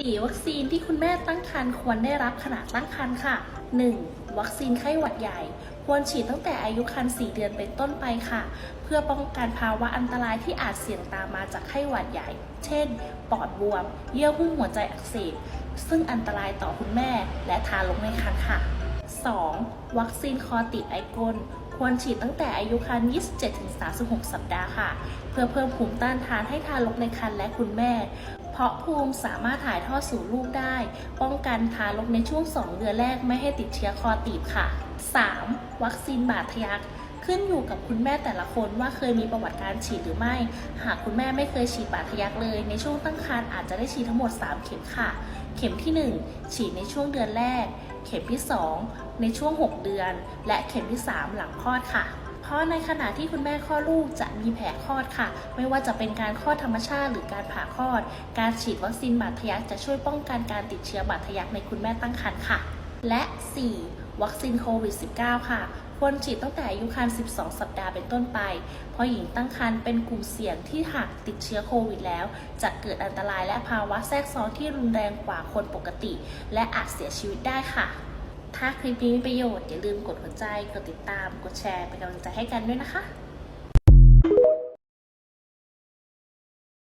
4 วัคซีนที่คุณแม่ตั้งครรภ์ควรได้รับขณะตั้งครรภ์ค่ะ 1. วัคซีนไข้หวัดใหญ่ ควรฉีดตั้งแต่อายุครรภ์4เดือนเป็นต้นไปค่ะ เพื่อป้องกันภาวะอันตรายที่อาจเสี่ยงตามมาจากไข้หวัดใหญ่ เช่น ปอดบวม เยื่อหุ้มหัวใจอักเสบ ซึ่งอันตรายต่อคุณแม่และทารกในครรภ์ค่ะ 2. วัคซีนคอติดไอกล ควรฉีดตั้งแต่อายุครรภ์27-36 สัปดาห์ค่ะ เพื่อเพิ่มภูมิต้านทานให้ทารกในครรภ์และคุณแม่ เพราะภูมิสามารถถ่ายทอดสู่ลูกได้ ป้องกันทารกในช่วง 2 เดือนแรกไม่ให้ติดเชื้อคอตีบค่ะ 3. วัคซีนบาดทะยักขึ้นอยู่กับคุณแม่แต่ละคนว่าเคยมีประวัติการฉีดหรือไม่ หากคุณแม่ไม่เคยฉีดบาดทะยักเลย ในช่วงตั้งครรภ์อาจจะได้ฉีดทั้งหมด 3 เข็มค่ะ เข็มที่ 1 ฉีดในช่วงเดือนแรก เข็มที่ 2 ในช่วง 6 เดือน และเข็มที่ 3 หลังคลอดค่ะเพราะในขณะที่คุณแม่คลอดลูกจะมีแผลคลอดค่ะ ไม่ว่าจะเป็นการคลอดธรรมชาติหรือการผ่าคลอด การฉีดวัคซีนบาดทะยักจะช่วยป้องกันการติดเชื้อบาดทะยักในคุณแม่ตั้งครรภ์ค่ะ และ 4. วัคซีนโควิด -19 ค่ะ ควรฉีดตั้งแต่อายุครรภ์12 สัปดาห์เป็นต้นไป เพราะหญิงตั้งครรภ์เป็นกลุ่มเสี่ยงที่หากติดเชื้อโควิดแล้ว จะเกิดอันตรายและภาวะแทรกซ้อนที่รุนแรงกว่าคนปกติ และอาจเสียชีวิตได้ค่ะ ถ้าคลิปนี้มีประโยชน์อย่าลืมกดหัวใจ กดติดตาม กดแชร์เป็นกำลังใจให้กันด้วยนะคะ